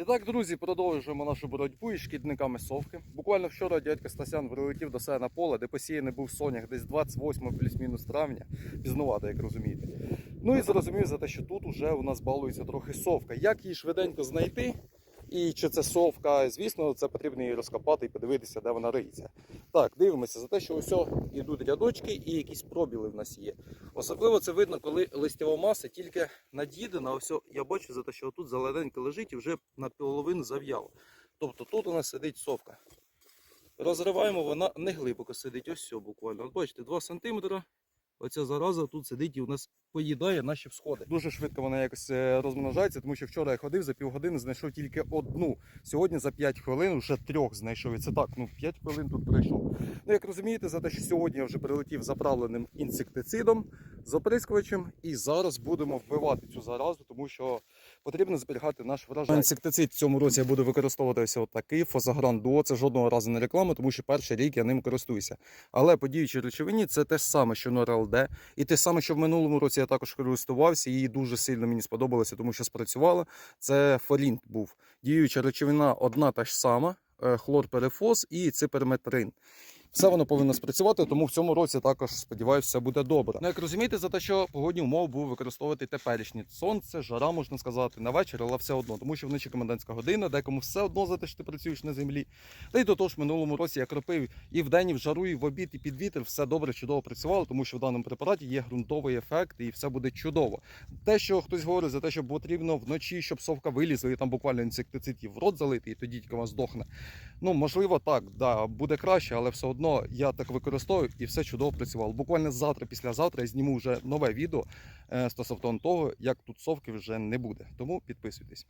І так, друзі, продовжуємо нашу боротьбу із шкідниками совки. Буквально вчора дядько Стасян прилетів до себе на поле, де посіяний був соняк десь 28 плюс-мінус травня, пізнувато, як розумієте. Ну і зрозумів за те, що тут уже у нас балується трохи совка. Як її швиденько знайти? І чи це совка, звісно, це потрібно її розкопати і подивитися, де вона риється. Так, дивимося за те, що ось йдуть рядочки і якісь пробіли в нас є. Особливо це видно, коли листява маса тільки над'їдена. Ось я бачу за те, що тут зелененько лежить і вже на половину зав'яло. Тобто тут у нас сидить совка. Розриваємо, вона не глибоко сидить, ось все буквально. От бачите, 2 см. Оця зараза тут сидить і у нас поїдає наші всходи. Дуже швидко вона якось е, розмножається, тому що вчора я ходив за півгодини, знайшов тільки одну. Сьогодні за 5 хвилин вже трьох знайшов. І це так, ну 5 хвилин тут пройшов. Ну, як розумієте, за те, що сьогодні я вже прилетів заправленим інсектицидом, з оприскувачем, і зараз будемо вбивати цю заразу, тому що потрібно зберігати наш врожай. Інсектицид в цьому році я буду використовувати ось такий Фозагран Дуо. Це жодного разу не реклама, тому що перший рік я ним користуюся. Але по діючій речовині це те ж саме, що НорЛД, і те саме, що в минулому році я також користувався, і дуже сильно мені сподобалося, тому що спрацювало. Це Фолінт був. Діюча речовина одна та ж сама, е, хлорперифос і циперметрин. Все воно повинно спрацювати, тому в цьому році також сподіваюся, все буде добре. Ну, як розумієте, за те, що погодні умови буду використовувати теперішні сонце, жара, можна сказати, на вечір, але все одно, тому що вночі комендантська година, декому все одно за те, що ти працюєш на землі. Та й до того ж, минулому році я кропив і вдень, і в жару, і в обід, і під вітер, все добре, чудово працювало, тому що в даному препараті є ґрунтовий ефект, і все буде чудово. Те, що хтось говорить за те, що потрібно вночі, щоб совка вилізла, і там буквально інсектицид в рот залити, і тоді тільки вона здохне. Ну, можливо, так, да, буде краще, але все одно я так використовую і все чудово працювало. Буквально завтра, післязавтра я зніму вже нове відео е, стосовно того, як тут совки вже не буде. Тому підписуйтесь.